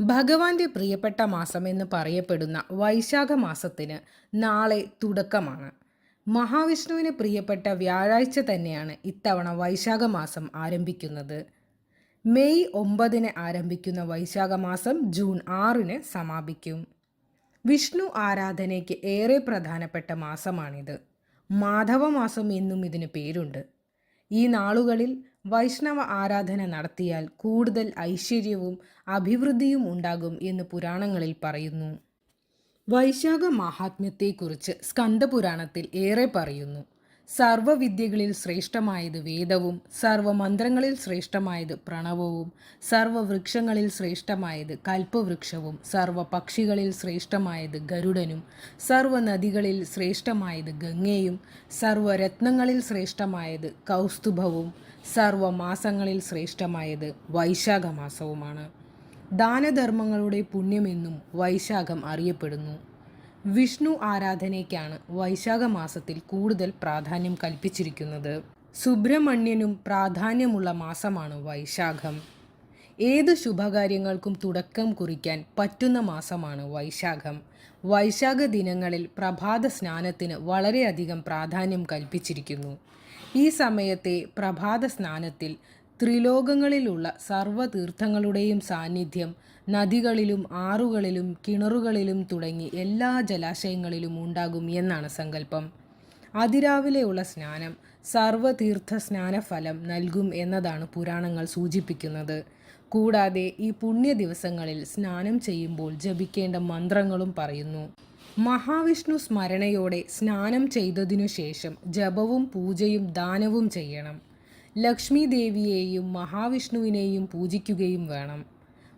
ഭഗവാന്റെ പ്രിയപ്പെട്ട മാസം എന്ന് പറയപ്പെടുന്ന വൈശാഖ മാസത്തിന് നാളെ തുടക്കമാണ്. മഹാവിഷ്ണുവിന് പ്രിയപ്പെട്ട വ്യാഴാഴ്ച തന്നെയാണ് ഇത്തവണ വൈശാഖ മാസം ആരംഭിക്കുന്നത്. മെയ് ഒമ്പതിന് ആരംഭിക്കുന്ന വൈശാഖ മാസം ജൂൺ ആറിന് സമാപിക്കും. വിഷ്ണു ആരാധനയ്ക്ക് ഏറെ പ്രധാനപ്പെട്ട മാസമാണിത്. മാധവമാസം എന്നും ഇതിന് പേരുണ്ട്. ഈ നാളുകളിൽ വൈഷ്ണവ ആരാധന നടത്തിയാൽ കൂടുതൽ ഐശ്വര്യവും അഭിവൃദ്ധിയും ഉണ്ടാകും എന്ന് പുരാണങ്ങളിൽ പറയുന്നു. വൈശാഖ മഹാത്മ്യത്തെക്കുറിച്ച് സ്കന്ദപുരാണത്തിൽ ഏറെ പറയുന്നു. സർവവിദ്യകളിൽ ശ്രേഷ്ഠമായത് വേദവും സർവമന്ത്രങ്ങളിൽ ശ്രേഷ്ഠമായത് പ്രണവവും സർവവൃക്ഷങ്ങളിൽ ശ്രേഷ്ഠമായത് കൽപ്പവൃക്ഷവും സർവപക്ഷികളിൽ ശ്രേഷ്ഠമായത് ഗരുഡനും സർവനദികളിൽ ശ്രേഷ്ഠമായത് ഗംഗയും സർവരത്നങ്ങളിൽ ശ്രേഷ്ഠമായത് കൗസ്തുഭവും സർവമാസങ്ങളിൽ ശ്രേഷ്ഠമായത് വൈശാഖമാസവുമാണ്. ദാനധർമ്മങ്ങളുടെ പുണ്യമെന്നും വൈശാഖം അറിയപ്പെടുന്നു. വിഷ്ണു ആരാധനയ്ക്കാണ് വൈശാഖ മാസത്തിൽ കൂടുതൽ പ്രാധാന്യം കൽപ്പിച്ചിരിക്കുന്നത്. സുബ്രഹ്മണ്യനും പ്രാധാന്യമുള്ള മാസമാണ് വൈശാഖം. ഏത് ശുഭകാര്യങ്ങൾക്കും തുടക്കം കുറിക്കാൻ പറ്റുന്ന മാസമാണ് വൈശാഖം. വൈശാഖ ദിനങ്ങളിൽ പ്രഭാത സ്നാനത്തിന് വളരെയധികം പ്രാധാന്യം കൽപ്പിച്ചിരിക്കുന്നു. ഈ സമയത്തെ പ്രഭാത സ്നാനത്തിൽ ത്രിലോകങ്ങളിലുള്ള സർവതീർത്ഥങ്ങളുടെയും സാന്നിധ്യം നദികളിലും ആറുകളിലും കിണറുകളിലും തുടങ്ങി എല്ലാ ജലാശയങ്ങളിലും ഉണ്ടാകും എന്നാണ് സങ്കല്പം. അതിരാവിലെയുള്ള സ്നാനം സർവതീർത്ഥ സ്നാനഫലം നൽകും എന്നതാണ് പുരാണങ്ങൾ സൂചിപ്പിക്കുന്നത്. കൂടാതെ ഈ പുണ്യ ദിവസങ്ങളിൽ സ്നാനം ചെയ്യുമ്പോൾ ജപിക്കേണ്ട മന്ത്രങ്ങളും പറയുന്നു. മഹാവിഷ്ണു സ്മരണയോടെ സ്നാനം ചെയ്തതിനു ശേഷം ജപവും പൂജയും ദാനവും ചെയ്യണം. ലക്ഷ്മി ദേവിയെയും മഹാവിഷ്ണുവിനെയും പൂജിക്കുകയും വേണം.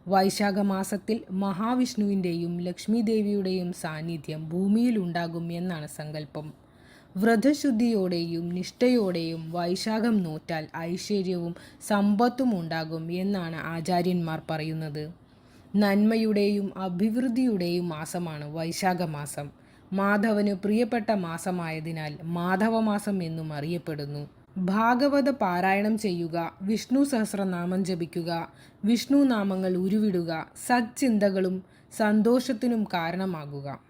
വൈശാഖ മാസത്തിൽ മഹാവിഷ്ണുവിന്റെയും ലക്ഷ്മി ദേവിയുടെയും സാന്നിധ്യം ഭൂമിയിലുണ്ടാകും എന്നാണ് സങ്കല്പം. വ്രതശുദ്ധിയോടെയും നിഷ്ഠയോടെയും വൈശാഖം നോറ്റാൽ ഐശ്വര്യവും സമ്പത്തും ഉണ്ടാകും എന്നാണ് ആചാര്യന്മാർ പറയുന്നത്. നന്മയുടെയും അഭിവൃദ്ധിയുടെയും മാസമാണ് വൈശാഖ മാസം മാധവന് പ്രിയപ്പെട്ട മാസമായതിനാൽ മാധവമാസം എന്നും അറിയപ്പെടുന്നു. ഭാഗവത പാരായണം ചെയ്യുക വിഷ്ണു സഹസ്രനാമം ജപിക്കുക വിഷ്ണു നാമങ്ങൾ ഉരുവിടുക സച്ചിന്തകളും സന്തോഷത്തിനും കാരണമാകുക.